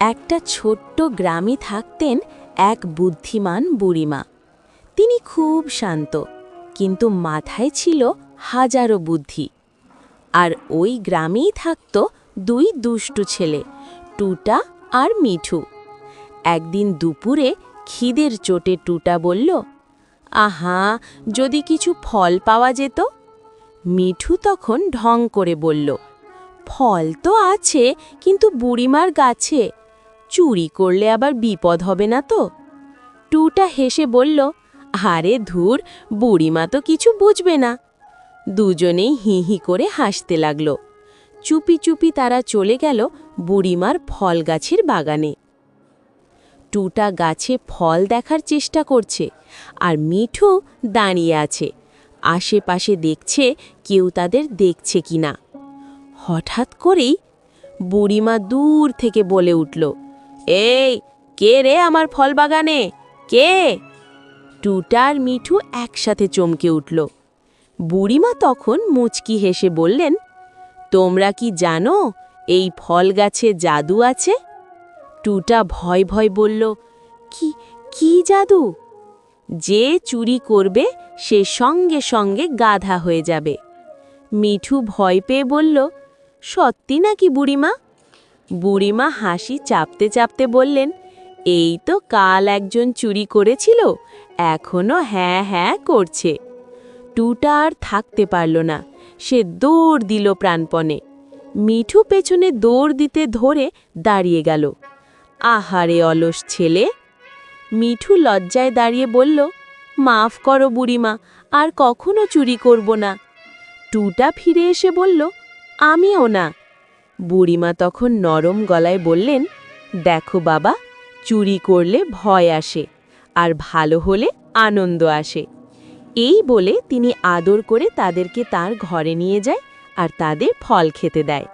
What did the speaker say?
একটা ছোট্ট গ্রামে থাকতেন এক বুদ্ধিমান বুড়িমা। তিনি খুব শান্ত, কিন্তু মাথায় ছিল হাজারো বুদ্ধি। আর ওই গ্রামেই থাকত দুই দুষ্টু ছেলে, টুটা আর মিঠু। একদিন দুপুরে খিদের চোটে টুটা বলল, আহা, যদি কিছু ফল পাওয়া যেত? মিঠু তখন ঢং করে বলল, ফল তো আছে, কিন্তু বুড়িমার গাছে চুরি করলে আবার বিপদ হবে না তো? টুটা হেসে বলল, আরে ধুর, বুড়িমা তো কিছু বুঝবে না। দুজনেই হি হি করে হাসতে লাগল। চুপি চুপি তারা চলে গেল বুড়িমার ফল গাছের বাগানে। টুটা গাছে ফল দেখার চেষ্টা করছে, আর মিঠু দাঁড়িয়ে আছে। আশেপাশে দেখছে কেউ তাদের দেখছে কিনা। হঠাৎ করেই বুড়িমা দূর থেকে বলে উঠল এই, কে রে আমার ফল বাগানে কে টুটার মিঠু একসাথে চমকে উঠল। বুড়িমা তখন মুচকি হেসে বললেন, তোমরা কি জানো এই ফল গাছে জাদু আছে? টুটা ভয় ভয় বলল, কি কি জাদু? যে চুরি করবে সে সঙ্গে সঙ্গে গাধা হয়ে যাবে। মিঠু ভয় পেয়ে বলল, সত্যি নাকি বুড়িমা? বুড়িমা হাসি চাপতে চাপতে বললেন, এই তো কাল একজন চুরি করেছিল, এখনও হ্যাঁ হ্যাঁ করছে। টুটা আর থাকতে পারল না, সে দৌড় দিল প্রাণপণে। মিঠু পেছনে দৌড় দিতে ধরে দাঁড়িয়ে গেল। আহারে অলস ছেলে! মিঠু লজ্জায় দাঁড়িয়ে বলল, মাফ করো বুড়িমা, আর কখনো চুরি করব না। টুটা ফিরে এসে বলল, আমিও না। বুড়িমা তখন নরম গলায় বললেন, দেখো বাবা, চুরি করলে ভয় আসে আর ভালো হলে আনন্দ আসে। এই বলে তিনি আদর করে তাদেরকে তার ঘরে নিয়ে যায় আর তাদের ফল খেতে দেয়।